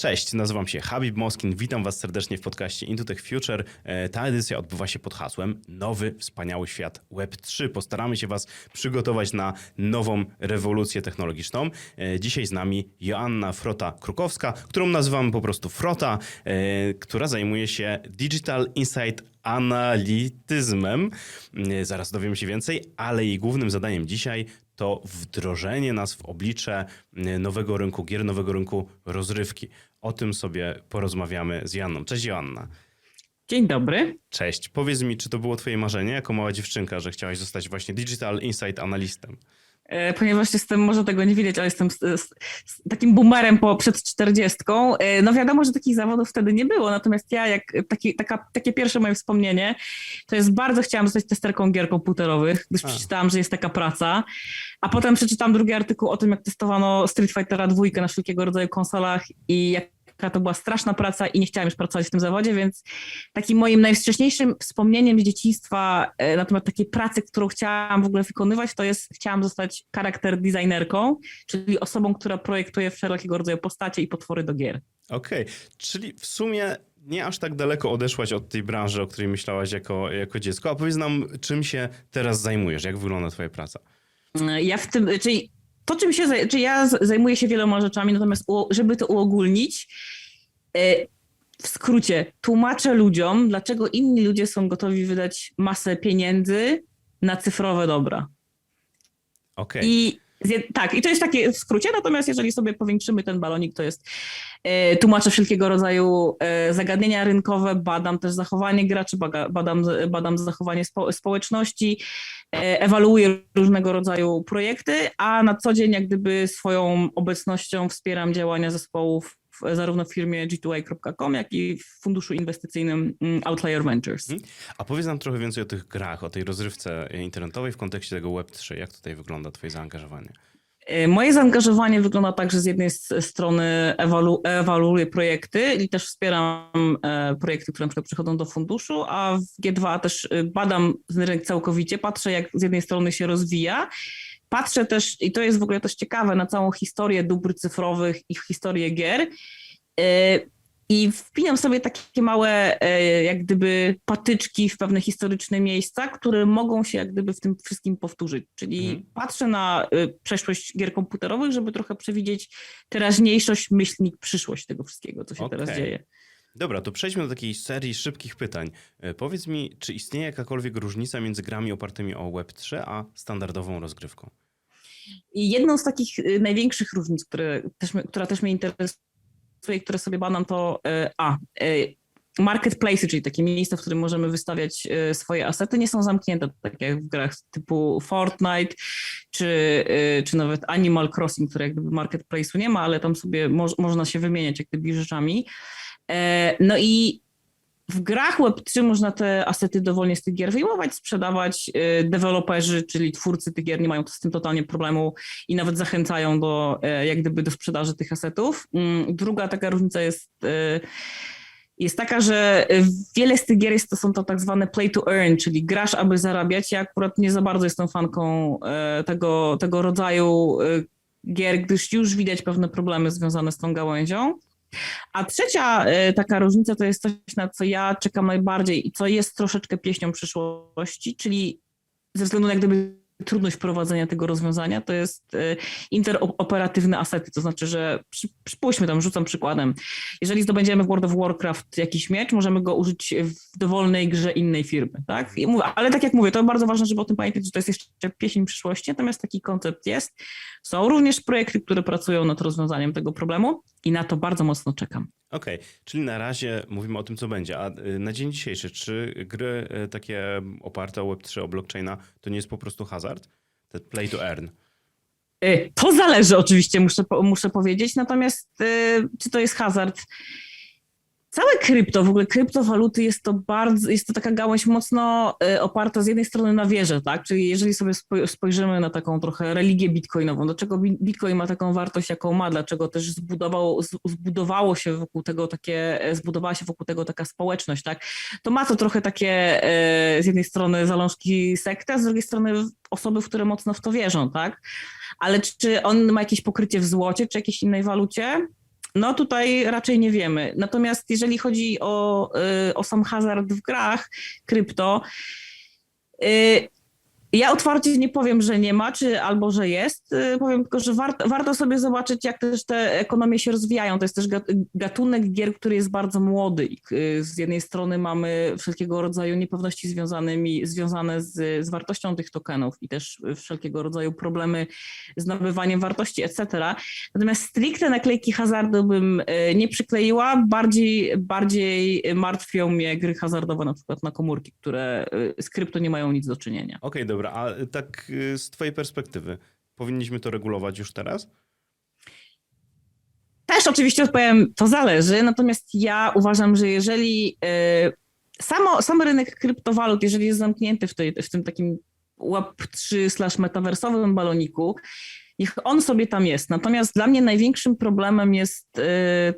Cześć, nazywam się Habib Moskin, witam Was serdecznie w podcaście Into Tech Future. E, Ta edycja odbywa się pod hasłem Nowy, wspaniały świat Web3. Postaramy się Was przygotować na nową rewolucję technologiczną. E, Dzisiaj z nami Joanna Frota-Krukowska, którą nazywamy po prostu Frota, e, która zajmuje się Digital Insight analityzmem. Zaraz dowiemy się więcej, ale jej głównym zadaniem dzisiaj to wdrożenie nas w oblicze e, nowego rynku gier, nowego rynku rozrywki. O tym sobie porozmawiamy z Janną. Cześć Joanna. Dzień dobry. Cześć. Powiedz mi, czy to było twoje marzenie jako mała dziewczynka, że chciałaś zostać właśnie Digital Insight Analistem? E, Ponieważ jestem, może tego nie widać, ale jestem z, z, z takim boomerem po przed czterdziestką. E, No wiadomo, że takich zawodów wtedy nie było, natomiast ja, jak taki, taka, takie pierwsze moje wspomnienie, to jest bardzo chciałam zostać testerką gier komputerowych, gdyż A. przeczytałam, że jest taka praca, a potem przeczytałam drugi artykuł o tym, jak testowano Street Fightera dwójkę na wszelkiego rodzaju konsolach i jak to była straszna praca i nie chciałam już pracować w tym zawodzie, więc takim moim najwcześniejszym wspomnieniem z dzieciństwa e, na temat takiej pracy, którą chciałam w ogóle wykonywać, to jest chciałam zostać charakter designerką, czyli osobą, która projektuje wszelkiego rodzaju postacie i potwory do gier. Okej, czyli w sumie nie aż tak daleko odeszłaś od tej branży, o której myślałaś jako, jako dziecko. A powiedz nam, czym się teraz zajmujesz? Jak wygląda twoja praca? E, Ja w tym, czyli to, czym się, czyli ja zajmuję się wieloma rzeczami, natomiast żeby to uogólnić, e, w skrócie, tłumaczę ludziom, dlaczego inni ludzie są gotowi wydać masę pieniędzy na cyfrowe dobra. Okej. I tak, i to jest takie w skrócie, natomiast jeżeli sobie powiększymy ten balonik, to jest e, tłumaczę wszelkiego rodzaju e, zagadnienia rynkowe, badam też zachowanie graczy, badam, badam zachowanie spo, społeczności, e, ewaluuję różnego rodzaju projekty, a na co dzień jak gdyby swoją obecnością wspieram działania zespołów w, zarówno w firmie g2a.com, jak i w funduszu inwestycyjnym mm, Outlier Ventures. Mhm. A powiedz nam trochę więcej o tych grach, o tej rozrywce internetowej w kontekście tego Web3. Jak tutaj wygląda twoje zaangażowanie? E, Moje zaangażowanie wygląda tak, że z jednej strony ewalu, ewaluuję projekty i też wspieram e, projekty, które na przykład przychodzą do funduszu, a w G2 też e, badam rynek całkowicie, patrzę jak z jednej strony się rozwija, patrzę też, i to jest w ogóle też ciekawe, na całą historię dóbr cyfrowych i historię gier e, i wpinam sobie takie małe, e, jak gdyby patyczki w pewne historyczne miejsca, które mogą się jak gdyby w tym wszystkim powtórzyć. Czyli Mhm. patrzę na e, przeszłość gier komputerowych, żeby trochę przewidzieć teraźniejszość, myślnik, przyszłość tego wszystkiego, co się teraz Okej. dzieje. Dobra, to przejdźmy do takiej serii szybkich pytań. E, Powiedz mi, czy istnieje jakakolwiek różnica między grami opartymi o Web3 a standardową rozgrywką? I jedną z takich y, największych różnic, które też, która też mnie interesuje, które sobie badam, to y, a, y, marketplace, czyli takie miejsca, w którym możemy wystawiać swoje asety, nie są zamknięte, tak jak w grach typu Fortnite, czy, czy nawet Animal Crossing, które jak gdyby marketplace'u nie ma, ale tam sobie moż, można się wymieniać jak gdyby rzeczami. E, No i w grach Web3 można te asety dowolnie z tych gier wyjmować, sprzedawać. Y, Deweloperzy, czyli twórcy tych gier nie mają z tym totalnie problemu i nawet zachęcają do e, jak gdyby do sprzedaży tych asetów. Mm, Druga taka różnica jest, e, jest taka, że wiele z tych gier jest, to są to tak zwane play to earn, czyli grasz, aby zarabiać. Ja akurat nie za bardzo jestem fanką e, tego, tego rodzaju e, gier, gdyż już widać pewne problemy związane z tą gałęzią. A trzecia e, taka różnica to jest coś, na co ja czekam najbardziej i co jest troszeczkę pieśnią przyszłości, czyli ze względu na jak gdyby trudność wprowadzenia tego rozwiązania, to jest e, interoperatywne asety, to znaczy, że przy, przypuśćmy tam, rzucam przykładem, jeżeli zdobędziemy w World of Warcraft jakiś miecz, możemy go użyć w dowolnej grze innej firmy, tak? Mówię, ale tak jak mówię, to bardzo ważne, żeby o tym pamiętać, że to jest jeszcze pieśń przyszłości, natomiast taki koncept jest. Są również projekty, które pracują nad rozwiązaniem tego problemu i na to bardzo mocno czekam. Okej, czyli na razie mówimy o tym, co będzie. A y, na dzień dzisiejszy, czy gry y, takie oparte o Web3, o blockchaina, to nie jest po prostu hazard? Te play to earn. Y, To zależy oczywiście, muszę, muszę powiedzieć, natomiast czy to jest hazard? Całe krypto, w ogóle kryptowaluty jest to bardzo, jest to taka gałąź mocno y, oparta z jednej strony na wierze, tak? Czyli jeżeli sobie spoj- spojrzymy na taką trochę religię bitcoinową, dlaczego bi- bitcoin ma taką wartość, jaką ma, dlaczego też zbudowało, się wokół tego takie, e, zbudowała się wokół tego taka społeczność, tak? To ma to trochę takie e, z jednej strony zalążki sekty, a z drugiej strony osoby, w które mocno w to wierzą, tak? Ale czy on ma jakieś pokrycie w złocie, czy jakiejś innej walucie? No tutaj raczej nie wiemy. Natomiast jeżeli chodzi o, y, o sam hazard w grach krypto, y, ja otwarcie nie powiem, że nie ma, czy albo że jest. Y, Powiem tylko, że warto, warto sobie zobaczyć, jak też te ekonomie się rozwijają. To jest też gat- gatunek gier, który jest bardzo młody. Y, Z jednej strony mamy wszelkiego rodzaju niepewności związanymi, związane z, z wartością tych tokenów i też wszelkiego rodzaju problemy z nabywaniem wartości, etc. Natomiast stricte naklejki hazardu bym y, nie przykleiła. Bardziej, bardziej martwią mnie gry hazardowe, na przykład na komórki, które z krypto nie mają nic do czynienia. Okej, dobra, a tak y, z twojej perspektywy, powinniśmy to regulować już teraz? Też oczywiście odpowiem, to zależy, natomiast ja uważam, że jeżeli e, samo, sam rynek kryptowalut, jeżeli jest zamknięty w, tej, w tym takim Web3 slash metaversowym baloniku, niech on sobie tam jest. Natomiast dla mnie największym problemem jest e,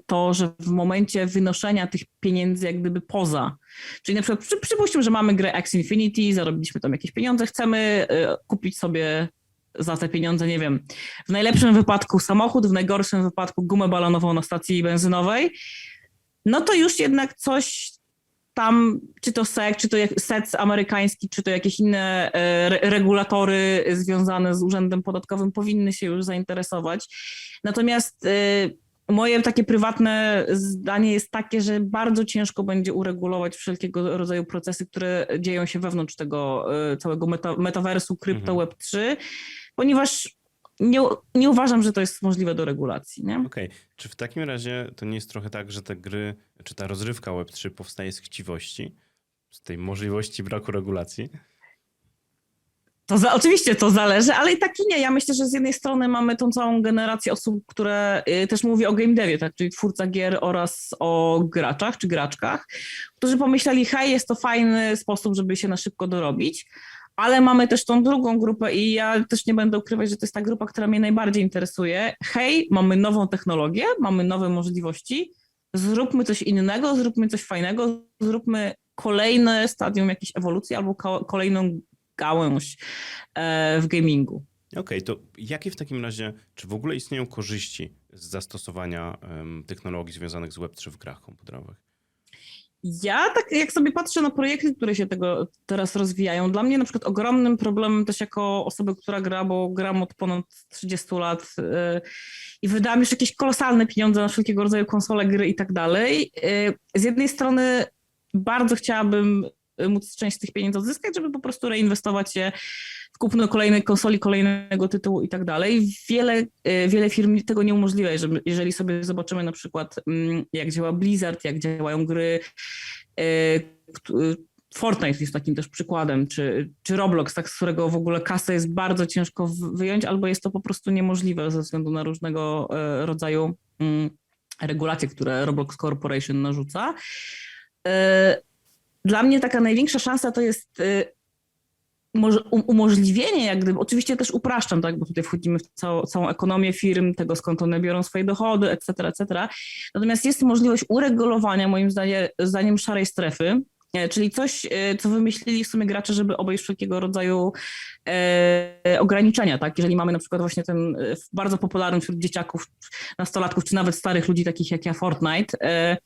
to, że w momencie wynoszenia tych pieniędzy jak gdyby poza, czyli na przykład przy, przypuśćmy, że mamy grę X Infinity, zarobiliśmy tam jakieś pieniądze, chcemy e, kupić sobie za te pieniądze, nie wiem, w najlepszym wypadku samochód, w najgorszym wypadku gumę balonową na stacji benzynowej, no to już jednak coś tam, czy to SEC, czy to SEC amerykański, czy to jakieś inne e, re- regulatory związane z urzędem podatkowym powinny się już zainteresować. Natomiast e, moje takie prywatne zdanie jest takie, że bardzo ciężko będzie uregulować wszelkiego rodzaju procesy, które dzieją się wewnątrz tego e, całego meta, metaversu, krypto, Mhm. Web3, ponieważ nie, nie uważam, że to jest możliwe do regulacji. Okej, czy w takim razie to nie jest trochę tak, że te gry, czy ta rozrywka Web3 powstaje z chciwości, z tej możliwości braku regulacji? To za, oczywiście to zależy, ale i tak i nie. Ja myślę, że z jednej strony mamy tą całą generację osób, które y, też mówi o game devie, tak? czyli twórca gier oraz o graczach czy graczkach, którzy pomyśleli, hej, jest to fajny sposób, żeby się na szybko dorobić. Ale mamy też tą drugą grupę i ja też nie będę ukrywać, że to jest ta grupa, która mnie najbardziej interesuje. Hej, mamy nową technologię, mamy nowe możliwości, zróbmy coś innego, zróbmy coś fajnego, zróbmy kolejne stadium jakiejś ewolucji albo ko- kolejną gałąź e, w gamingu. Okej, to jakie w takim razie, czy w ogóle istnieją korzyści z zastosowania technologii związanych z Web3 w grach komputerowych? Ja tak jak sobie patrzę na projekty, które się tego teraz rozwijają, dla mnie na przykład ogromnym problemem też jako osoby, która gra, bo gram od ponad 30 lat e, i wydałam już jakieś kolosalne pieniądze na wszelkiego rodzaju konsole, gry i tak dalej. E, Z jednej strony bardzo chciałabym móc część z tych pieniędzy odzyskać, żeby po prostu reinwestować je kupno kolejnej konsoli, kolejnego tytułu i tak dalej. Wiele, e, wiele firm tego nie umożliwia, jeżeli sobie zobaczymy na przykład mm, jak działa Blizzard, jak działają gry, e, kt- Fortnite jest takim też przykładem, czy, czy Roblox, tak, z którego w ogóle kasę jest bardzo ciężko wyjąć, albo jest to po prostu niemożliwe ze względu na różnego e, rodzaju mm, regulacje, które Roblox Corporation narzuca. E, Dla mnie taka największa szansa to jest e, umożliwienie, jak gdyby, oczywiście też upraszczam, tak, bo tutaj wchodzimy w całą, całą ekonomię firm, tego skąd one biorą swoje dochody, etc., etc. Natomiast jest możliwość uregulowania, moim zdaniem, zdaniem szarej strefy, e, czyli coś, e, co wymyślili w sumie gracze, żeby obejść wszelkiego rodzaju e, ograniczenia, tak? Jeżeli mamy na przykład właśnie ten e, bardzo popularny wśród dzieciaków, nastolatków, czy nawet starych ludzi takich jak ja Fortnite, e,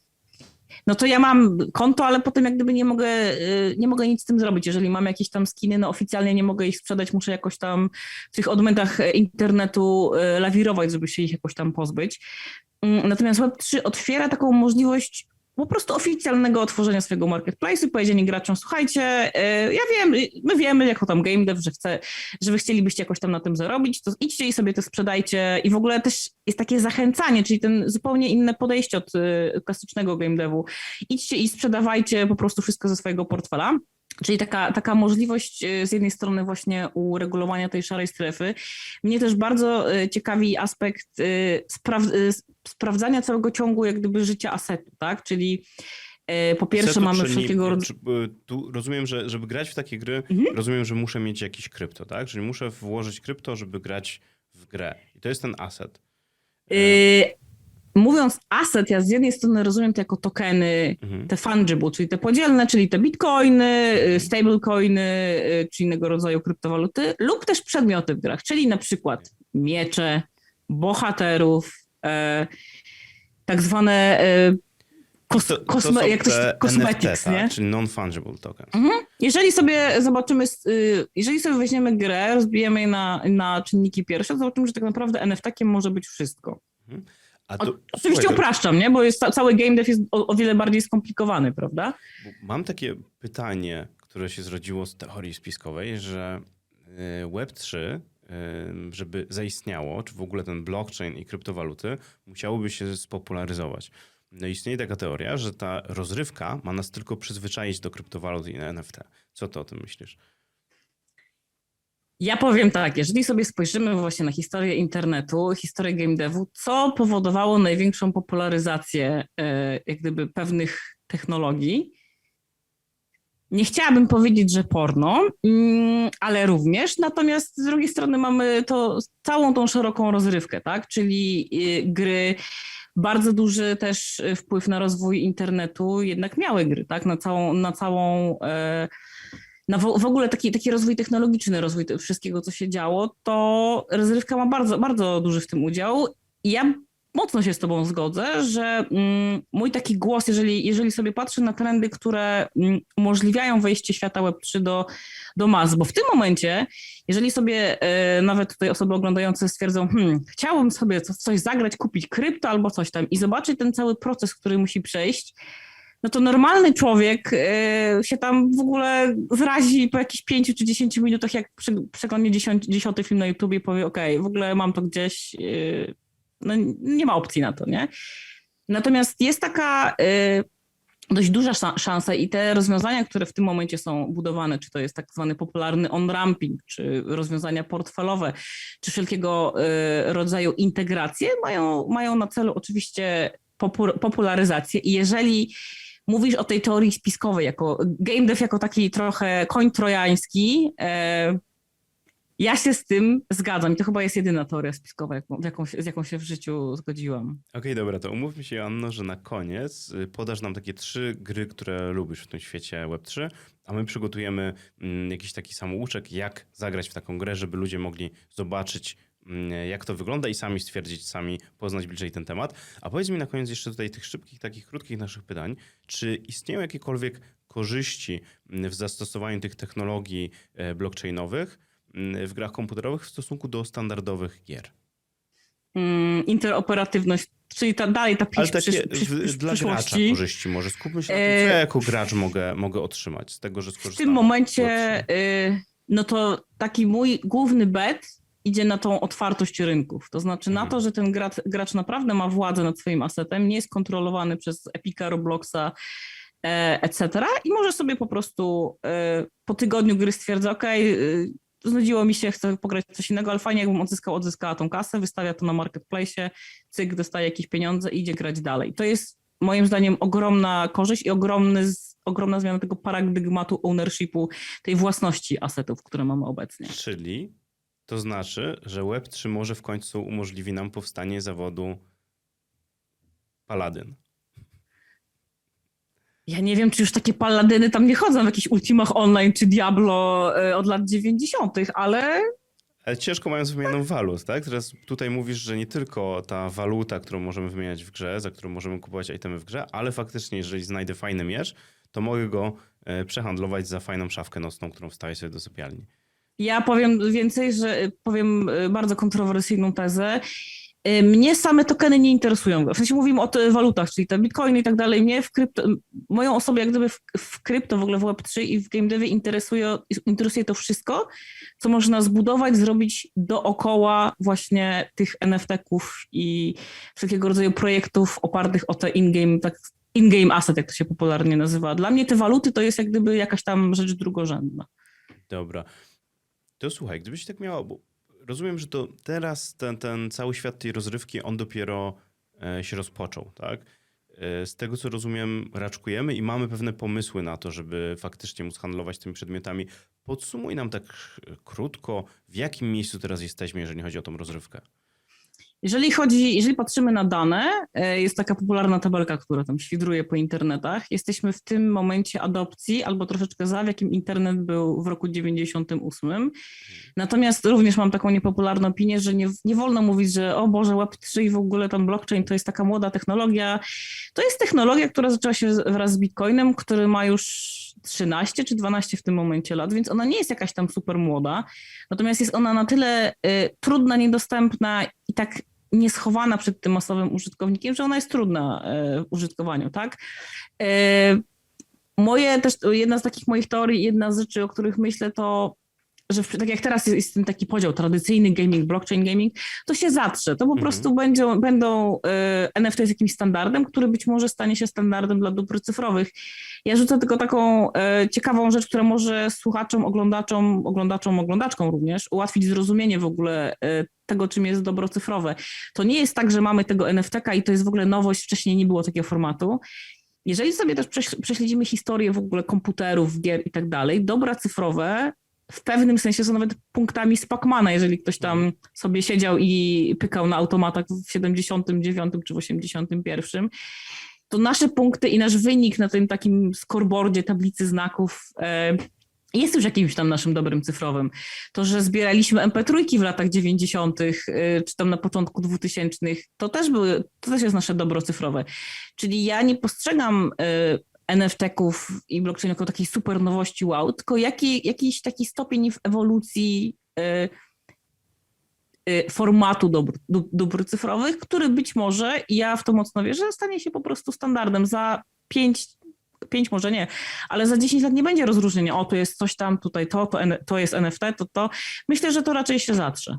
no to ja mam konto, ale potem jak gdyby nie mogę, y, nie mogę nic z tym zrobić. Jeżeli mam jakieś tam skiny, no oficjalnie nie mogę ich sprzedać, muszę jakoś tam w tych odmętach e, internetu e, lawirować, żeby się ich jakoś tam pozbyć. Mm, Natomiast Web3 otwiera taką możliwość po prostu oficjalnego otworzenia swojego marketplace'u, powiedzenie graczom, słuchajcie, e, ja wiem, y, my wiemy jako tam game dev, że, chce, że wy chcielibyście jakoś tam na tym zarobić, to idźcie i sobie to sprzedajcie i w ogóle też jest takie zachęcanie, czyli ten zupełnie inne podejście od y, klasycznego game devu. Idźcie i sprzedawajcie po prostu wszystko ze swojego portfela. Czyli taka, taka możliwość y, z jednej strony właśnie uregulowania tej szarej strefy. Mnie też bardzo y, ciekawi aspekt y, spraw- sprawdzania całego ciągu jak gdyby życia asetu, tak? Czyli po pierwsze Setu, mamy wszelkiego rodzaju... rozumiem, że żeby grać w takie gry, Mhm. rozumiem, że muszę mieć jakiś krypto, tak? Czyli muszę włożyć krypto, żeby grać w grę. I to jest ten asset. Y, mówiąc asset, ja z jednej strony rozumiem to jako tokeny, Mhm. te fungible, czyli te podzielne, czyli te bitcoiny, y, stablecoiny, y, czy innego rodzaju kryptowaluty, lub też przedmioty w grach, czyli na przykład miecze, bohaterów, e, tak zwane e, kos, To, to kosme, to się, te cosmetics, NFT, nie? tak? czyli non-fungible tokens. Mhm. Jeżeli sobie zobaczymy, y, jeżeli sobie weźmiemy grę, rozbijemy jej na, na czynniki pierwsze, to zobaczymy, że tak naprawdę NFT-kiem może być wszystko. A to, oczywiście słuchaj, upraszczam, nie? Bo jest, ca- cały game dev jest o, o wiele bardziej skomplikowany, prawda? Mam takie pytanie, które się zrodziło z teorii spiskowej, że y, Web3, y, żeby zaistniało, czy w ogóle ten blockchain i kryptowaluty, musiałoby się spopularyzować. No istnieje taka teoria, że ta rozrywka ma nas tylko przyzwyczaić do kryptowalut i NFT. Co ty o tym myślisz? Ja powiem tak, jeżeli sobie spojrzymy właśnie na historię internetu, historię game devu, co powodowało największą popularyzację e, jak gdyby pewnych technologii, nie chciałabym powiedzieć, że porno, mm, ale również. Natomiast z drugiej strony mamy to całą tą szeroką rozrywkę, tak? Czyli y, gry, bardzo duży też wpływ na rozwój internetu jednak miały gry, tak? Na całą, na całą e, na w, w ogóle taki, taki rozwój technologiczny, rozwój wszystkiego, co się działo, to rozrywka ma bardzo, bardzo duży w tym udział. I ja mocno się z tobą zgodzę, że mm, mój taki głos, jeżeli, jeżeli sobie patrzę na trendy, które mm, umożliwiają wejście świata Web3 do, do mas, bo w tym momencie, jeżeli sobie e, nawet tutaj osoby oglądające stwierdzą, hmm, chciałbym sobie co- coś zagrać, kupić krypto albo coś tam i zobaczyć ten cały proces, który musi przejść, no to normalny człowiek e, się tam w ogóle zrazi po jakichś pięciu czy dziesięciu minutach, jak prze- przeglądnie dziesiąt, dziesiąty film na YouTubie i powie, okej, w ogóle mam to gdzieś, e, no nie ma opcji na to, nie? Natomiast jest taka e, dość duża sza- szansa i te rozwiązania, które w tym momencie są budowane, czy to jest tak zwany popularny on-ramping, czy rozwiązania portfelowe, czy wszelkiego rodzaju integracje, mają, mają na celu oczywiście popu- popularyzację i jeżeli mówisz o tej teorii spiskowej, jako game dev, jako taki trochę koń trojański, e, ja się z tym zgadzam i to chyba jest jedyna teoria spiskowa, jaką, jaką, z jaką się w życiu zgodziłam. Okej, dobra, to umówmy się, Anno, że na koniec y, podasz nam takie trzy gry, które lubisz w tym świecie Web3, a my przygotujemy mm, jakiś taki samouczek, jak zagrać w taką grę, żeby ludzie mogli zobaczyć, jak to wygląda i sami stwierdzić, sami poznać bliżej ten temat. A powiedz mi na koniec jeszcze tutaj tych szybkich, takich krótkich naszych pytań, czy istnieją jakiekolwiek korzyści mm, w zastosowaniu tych technologii e, blockchainowych mm, w grach komputerowych w stosunku do standardowych gier? Mm, interoperatywność, czyli ta, dalej ta Ale takie przysz, przysz, w, dla gracza korzyści może. Skupmy się na tym, E, co ja jako gracz mogę, mogę otrzymać z tego, że W skorzystałem. tym momencie, z Web3. y, no to taki mój główny bet idzie na tą otwartość rynków. To znaczy na Mhm. to, że ten gracz, gracz naprawdę ma władzę nad swoim asetem, nie jest kontrolowany przez Epica, Robloxa, e, etc. I może sobie po prostu e, po tygodniu gry stwierdza, ok, znudziło mi się, chcę pograć coś innego, ale fajnie jakbym odzyskał, odzyskała tą kasę, wystawia to na marketplace, cyk, dostaje jakieś pieniądze i idzie grać dalej. To jest moim zdaniem ogromna korzyść i ogromny, ogromna zmiana tego paradygmatu ownershipu, tej własności asetów, które mamy obecnie. Czyli to znaczy, że Web3 może w końcu umożliwi nam powstanie zawodu paladyn. Ja nie wiem, czy już takie paladyny tam nie chodzą w jakichś Ultimach Online czy Diablo e, od lat 90., ale Ale ciężko mając wymienioną walut, tak? Teraz tutaj mówisz, że nie tylko ta waluta, którą możemy wymieniać w grze, za którą możemy kupować itemy w grze, ale faktycznie, jeżeli znajdę fajny miecz, to mogę go e, przehandlować za fajną szafkę nocną, którą wstawię sobie do sypialni. Ja powiem więcej, że powiem y, bardzo kontrowersyjną tezę. Y, Mnie same tokeny nie interesują. W sensie mówimy o walutach, czyli te bitcoiny i tak dalej. Mnie w krypto, moją osobę jak gdyby w, w krypto, w ogóle w Web3 i w game devie interesuje, interesuje to wszystko, co można zbudować, zrobić dookoła właśnie tych NFT-ków i wszelkiego rodzaju projektów opartych o te in-game, tak in-game asset, jak to się popularnie nazywa. Dla mnie te waluty to jest jak gdyby jakaś tam rzecz drugorzędna. Dobra. To słuchaj, gdybyś tak miała, bo rozumiem, że to teraz ten, ten cały świat tej rozrywki, on dopiero e, się rozpoczął, tak? E, z tego co rozumiem, raczkujemy i mamy pewne pomysły na to, żeby faktycznie móc handlować tymi przedmiotami. Podsumuj nam tak e, krótko, w jakim miejscu teraz jesteśmy, jeżeli chodzi o tą rozrywkę. Jeżeli chodzi, jeżeli patrzymy na dane, e, jest taka popularna tabelka, która tam świdruje po internetach. Jesteśmy w tym momencie adopcji albo troszeczkę za, w jakim internet był w roku 98. Natomiast również mam taką niepopularną opinię, że nie, nie wolno mówić, że o Boże, Web3 i w ogóle tam blockchain to jest taka młoda technologia. To jest technologia, która zaczęła się wraz z Bitcoinem, który ma już 13 czy 12 w tym momencie lat, więc ona nie jest jakaś tam super młoda. Natomiast jest ona na tyle y, trudna, niedostępna i tak nieschowana przed tym masowym użytkownikiem, że ona jest trudna y, w użytkowaniu, tak? Y, moje też, jedna z takich moich teorii, jedna z rzeczy, o których myślę, to że tak jak teraz jest, jest ten taki podział tradycyjny gaming, blockchain gaming, to się zatrze. To po Mhm. prostu będą, będą y, NFT jest jakimś standardem, który być może stanie się standardem dla dóbr cyfrowych. Ja rzucę tylko taką e, ciekawą rzecz, która może słuchaczom, oglądaczom, oglądaczom, oglądaczkom również ułatwić zrozumienie w ogóle e, tego, czym jest dobro cyfrowe. To nie jest tak, że mamy tego NFT-ka i to jest w ogóle nowość, wcześniej nie było takiego formatu. Jeżeli sobie też prześ- prześledzimy historię w ogóle komputerów, gier i tak dalej, dobra cyfrowe w pewnym sensie są nawet punktami z Pacmana, jeżeli ktoś tam sobie siedział i pykał na automatach w 79 czy w 81 to nasze punkty i nasz wynik na tym takim scoreboardzie, tablicy znaków e, jest już jakimś tam naszym dobrym cyfrowym. To, że zbieraliśmy MP3 w latach 90., e, czy tam na początku 2000, to też, były, to też jest nasze dobro cyfrowe. Czyli ja nie postrzegam e, NFT-ków i blockchain jako takiej super nowości wow, tylko jaki, jakiś taki stopień w ewolucji e, e, formatu dóbr, dób- dóbr cyfrowych, który być może, ja w to mocno wierzę, stanie się po prostu standardem. Za pięć, pięć może nie, ale za 10 lat nie będzie rozróżnienia, o to jest coś tam, tutaj to, to, to jest NFT, to to. Myślę, że to raczej się zatrze.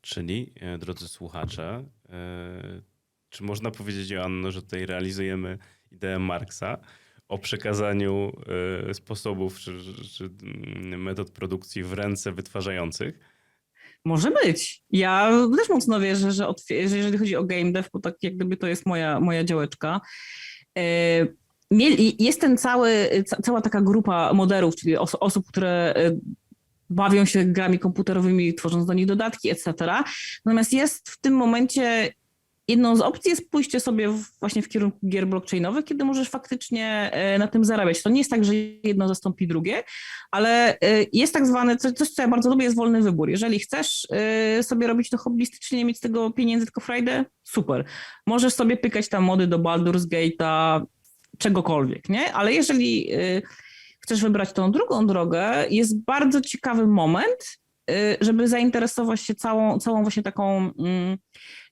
Czyli, e, drodzy słuchacze, e, czy można powiedzieć, Joanno, że tutaj realizujemy ideę Marksa o przekazaniu e, sposobów czy, czy mm, metod produkcji w ręce wytwarzających? Może być. Ja też mocno wierzę, że, że jeżeli chodzi o game dev, bo tak jak gdyby to jest moja, moja działeczka, e, jest ten cały, ca, cała taka grupa moderów, czyli os, osób, które e, bawią się grami komputerowymi, tworząc do nich dodatki, etc. Natomiast jest w tym momencie jedną z opcji jest pójście sobie właśnie w kierunku gier blockchainowych, kiedy możesz faktycznie e, na tym zarabiać. To nie jest tak, że jedno zastąpi drugie, ale y, jest tak zwany, co- coś, co ja bardzo lubię, jest wolny wybór. Jeżeli chcesz y, sobie robić to hobbystycznie, nie mieć z tego pieniędzy, tylko frajdę, super. Możesz sobie pykać tam mody do Baldur's Gate'a, czegokolwiek, nie? Ale jeżeli chcesz wybrać tą drugą drogę, jest bardzo ciekawy moment, żeby zainteresować się całą, całą właśnie taką mm,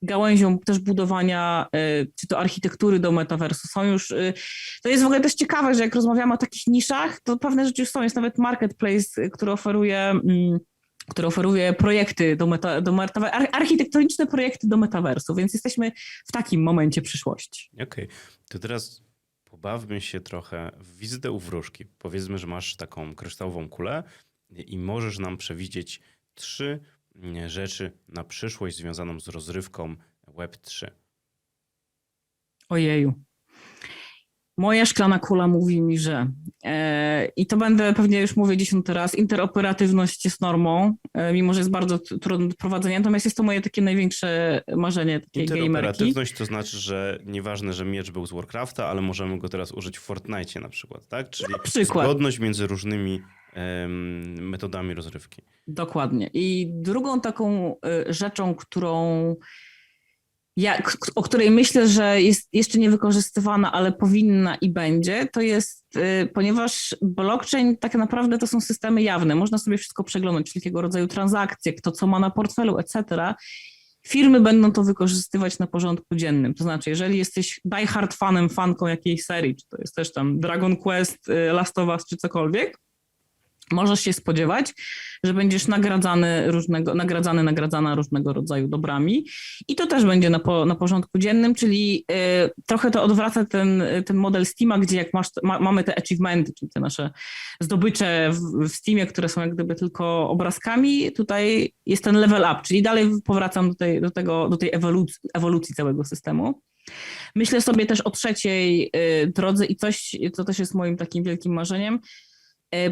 gałęzią też budowania, y, czy to architektury do metaversu. Są już, y, to jest w ogóle też ciekawe, że jak rozmawiamy o takich niszach, to pewne rzeczy już są. Jest nawet marketplace, y, który oferuje, mm, który oferuje projekty do, meta, do architektoniczne projekty do metaversu, więc jesteśmy w takim momencie przyszłości. Okej, to teraz pobawmy się trochę w wizytę u wróżki. Powiedzmy, że masz taką kryształową kulę i możesz nam przewidzieć trzy mm, rzeczy na przyszłość związaną z rozrywką Web3. Ojeju. Moja szklana kula mówi mi, że e, i to będę pewnie już mówię dziesiąty raz, interoperatywność jest normą, e, mimo że jest bardzo trudne do prowadzenia, natomiast jest to moje takie największe marzenie takiej gamerki. Interoperatywność to znaczy, że nieważne, że miecz był z Warcrafta, ale możemy go teraz użyć w Fortnite na przykład, tak? Czyli Na przykład. zgodność między różnymi metodami rozrywki. Dokładnie. I drugą taką y, rzeczą, którą ja, o której myślę, że jest jeszcze niewykorzystywana, ale powinna i będzie, to jest, y, ponieważ blockchain tak naprawdę to są systemy jawne, można sobie wszystko przeglądać, wszelkiego rodzaju transakcje, kto co ma na portfelu, etc. Firmy będą to wykorzystywać na porządku dziennym. To znaczy, jeżeli jesteś diehard fanem, fanką jakiejś serii, czy to jest też tam Dragon Quest, y, Last of Us, czy cokolwiek, możesz się spodziewać, że będziesz nagradzany różnego, nagradzany, nagradzana różnego rodzaju dobrami. I to też będzie na, po, na porządku dziennym, czyli y, trochę to odwraca ten, ten model Steama, gdzie jak masz, ma, mamy te achievementy, czyli te nasze zdobycze w, w Steamie, które są jak gdyby tylko obrazkami, tutaj jest ten level up, czyli dalej powracam do tej, do tego, do tej ewolucji, ewolucji całego systemu. Myślę sobie też o trzeciej y, drodze i coś, co też jest moim takim wielkim marzeniem,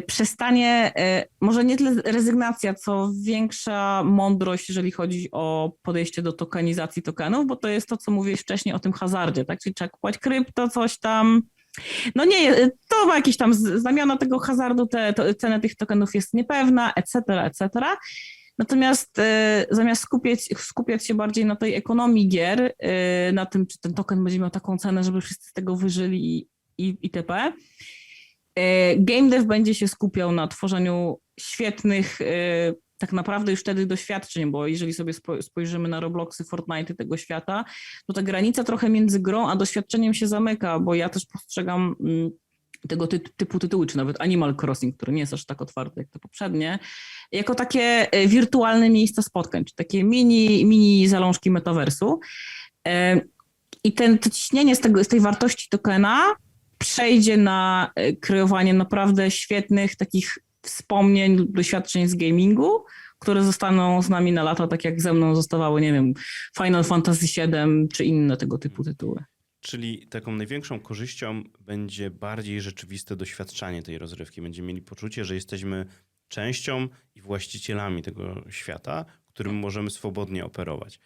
przestanie, e, może nie tyle rezygnacja, co większa mądrość, jeżeli chodzi o podejście do tokenizacji tokenów, bo to jest to, co mówiłeś wcześniej o tym hazardzie, tak? Czyli trzeba kupować krypto, coś tam. No nie, to ma jakieś tam znamiona tego hazardu, te, to, cena tych tokenów jest niepewna, etc., etc. Natomiast zamiast skupiać, skupiać się bardziej na tej ekonomii gier, na tym, czy ten token będzie miał taką cenę, żeby wszyscy z tego wyżyli i, i, itp., game dev będzie się skupiał na tworzeniu świetnych, e, tak naprawdę już wtedy doświadczeń, bo jeżeli sobie spo, spojrzymy na Robloxy, Fortnite tego świata, to ta granica trochę między grą a doświadczeniem się zamyka, bo ja też postrzegam mm, tego ty, typu tytuły, czy nawet Animal Crossing, który nie jest aż tak otwarty jak te poprzednie, jako takie e, wirtualne miejsca spotkań, czy takie mini, mini zalążki metaversu. E, I ten, to ciśnienie z, tego, z tej wartości tokena przejdzie na e, kreowanie naprawdę świetnych takich wspomnień lub doświadczeń z gamingu, które zostaną z nami na lata, tak jak ze mną zostawały, nie wiem, Final Fantasy VII czy inne tego typu tytuły. Czyli taką największą korzyścią będzie bardziej rzeczywiste doświadczanie tej rozrywki. Będziemy mieli poczucie, że jesteśmy częścią i właścicielami tego świata, którym możemy swobodnie operować.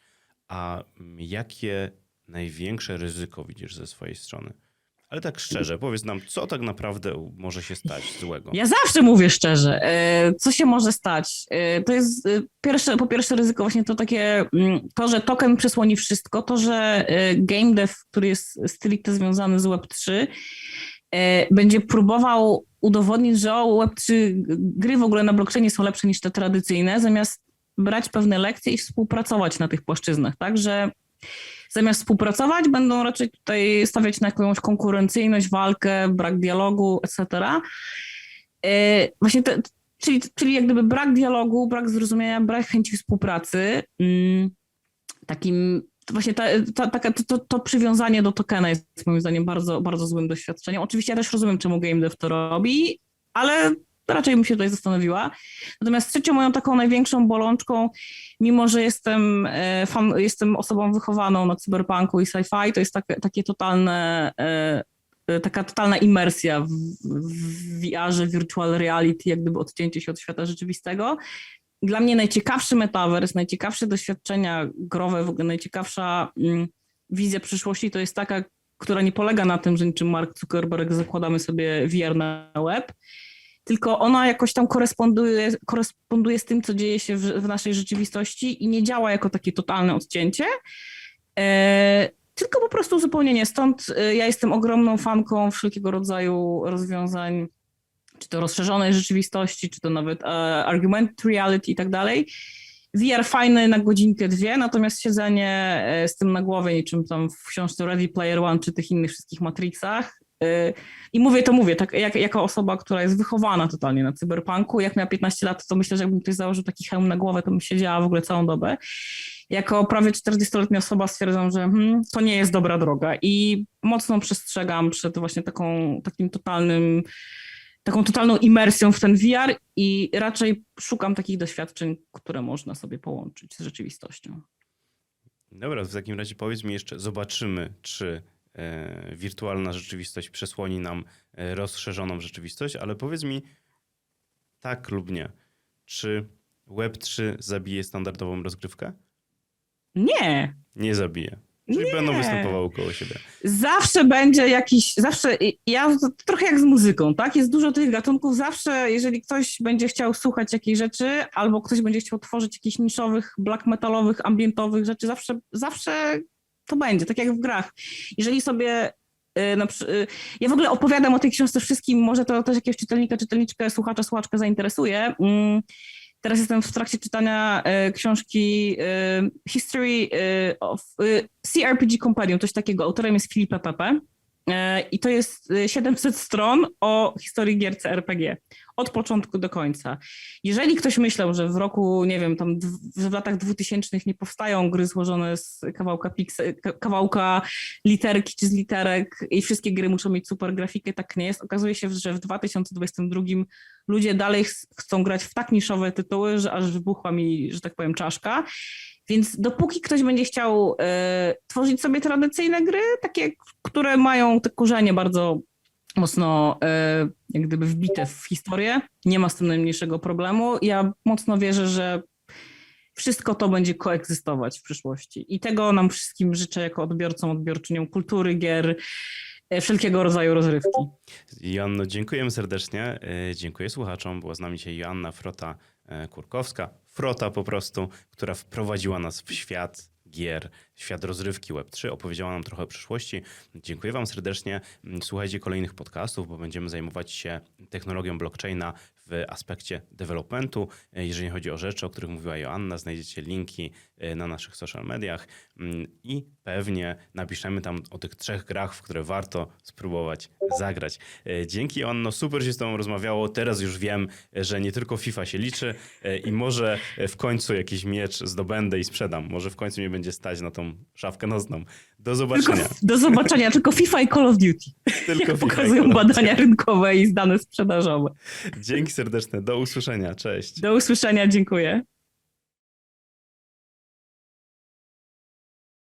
A jakie największe ryzyko widzisz ze swojej strony? Ale tak szczerze, powiedz nam, co tak naprawdę może się stać złego? Ja zawsze mówię szczerze, e, co się może stać. E, To jest e, pierwsze, po pierwsze ryzyko właśnie to takie, mm, to, że token przysłoni wszystko, to, że game dev, który jest stricte związany z Web3, e, będzie próbował udowodnić, że o, Web3, gry w ogóle na blockchainie są lepsze niż te tradycyjne, zamiast brać pewne lekcje i współpracować na tych płaszczyznach, tak, że zamiast współpracować, będą raczej tutaj stawiać na jakąś konkurencyjność, walkę, brak dialogu, etc. E, Właśnie te, czyli, czyli jak gdyby brak dialogu, brak zrozumienia, brak chęci współpracy. mm, Takim właśnie ta, ta, to, to przywiązanie do tokena jest moim zdaniem bardzo, bardzo złym doświadczeniem. Oczywiście ja też rozumiem, czemu game dev to robi, ale raczej bym się tutaj zastanowiła. Natomiast trzecią moją taką największą bolączką, mimo że jestem, e, fan, jestem osobą wychowaną na cyberpunku i sci-fi, to jest takie, takie totalne, e, e, taka totalna imersja w, w VR-ze, virtual reality, jak gdyby odcięcie się od świata rzeczywistego. Dla mnie najciekawszy metaverse, najciekawsze doświadczenia growe, w ogóle najciekawsza mm, wizja przyszłości to jest taka, która nie polega na tym, że niczym Mark Zuckerberg zakładamy sobie VR na web, tylko ona jakoś tam koresponduje, koresponduje z tym, co dzieje się w, w naszej rzeczywistości i nie działa jako takie totalne odcięcie, e, tylko po prostu uzupełnienie. Stąd e, ja jestem ogromną fanką wszelkiego rodzaju rozwiązań, czy to rozszerzonej rzeczywistości, czy to nawet e, argumented reality i tak dalej. VR fajny na godzinkę, dwie, natomiast siedzenie e, z tym na głowie, niczym tam w książce Ready Player One, czy tych innych wszystkich Matrixach, i mówię to mówię, tak jak, jako osoba, która jest wychowana totalnie na cyberpunku. Jak miała 15 lat, to myślę, że jakbym ktoś założył taki hełm na głowę, to bym siedziała w ogóle całą dobę. Jako prawie 40-letnia osoba stwierdzam, że hmm, to nie jest dobra droga i mocno przestrzegam przed właśnie taką, takim totalnym, taką totalną imersją w ten VR i raczej szukam takich doświadczeń, które można sobie połączyć z rzeczywistością. Dobra, w takim razie powiedz mi jeszcze, zobaczymy, czy wirtualna rzeczywistość przesłoni nam e, rozszerzoną rzeczywistość, ale powiedz mi tak lub nie, czy Web3 zabije standardową rozgrywkę? Nie, Nie zabije. Czyli Nie. będą występowały koło siebie. Zawsze będzie jakiś, zawsze, ja trochę jak z muzyką, tak? Jest dużo tych gatunków, zawsze jeżeli ktoś będzie chciał słuchać jakiejś rzeczy, albo ktoś będzie chciał tworzyć jakichś niszowych, black metalowych, ambientowych rzeczy, zawsze, zawsze to będzie, tak jak w grach. Jeżeli sobie y, y, ja w ogóle opowiadam o tej książce wszystkim, może to też jakiegoś czytelnika, czytelniczkę, słuchacza, słuchaczkę zainteresuje. Mm, Teraz jestem w trakcie czytania e, książki History of CRPG Companion, coś takiego. Autorem jest Filipe Pepe. I to jest e, 700 stron o historii gier CRPG. Od początku do końca. Jeżeli ktoś myślał, że w roku, nie wiem, tam w latach 2000 nie powstają gry złożone z kawałka, pikse, ka- kawałka literki czy z literek i wszystkie gry muszą mieć super grafikę, tak nie jest. Okazuje się, że w 2022 ludzie dalej ch- chcą grać w tak niszowe tytuły, że aż wybuchła mi, że tak powiem, czaszka. Więc dopóki ktoś będzie chciał e, tworzyć sobie tradycyjne gry, takie, które mają te korzenie bardzo mocno e, jak gdyby wbite w historię. Nie ma z tym najmniejszego problemu. Ja mocno wierzę, że wszystko to będzie koegzystować w przyszłości. I tego nam wszystkim życzę jako odbiorcom, odbiorczyniom kultury, gier, e, wszelkiego rodzaju rozrywki. Joanno, dziękujemy serdecznie. E, Dziękuję słuchaczom. Była z nami dzisiaj Joanna Frota-Kurkowska. Frota po prostu, która wprowadziła nas w świat gier, świat rozrywki Web3, opowiedziała nam trochę o przyszłości. Dziękuję Wam serdecznie. Słuchajcie kolejnych podcastów, bo będziemy zajmować się technologią blockchaina w aspekcie developmentu. Jeżeli chodzi o rzeczy, o których mówiła Joanna, znajdziecie linki e, na naszych social mediach Mm, i pewnie napiszemy tam o tych trzech grach, w które warto spróbować zagrać. E, Dzięki Joanno, super się z Tobą rozmawiało. Teraz już wiem, że nie tylko FIFA się liczy e, i może w końcu jakiś miecz zdobędę i sprzedam. Może w końcu mnie będzie stać na tą szafkę nocną. Do Tylko, zobaczenia. do zobaczenia, tylko FIFA i Call of Duty. Tylko Jak FIFA pokazują badania rynkowe i dane sprzedażowe. Dzięki serdeczne. Do usłyszenia. Cześć. Do usłyszenia, dziękuję.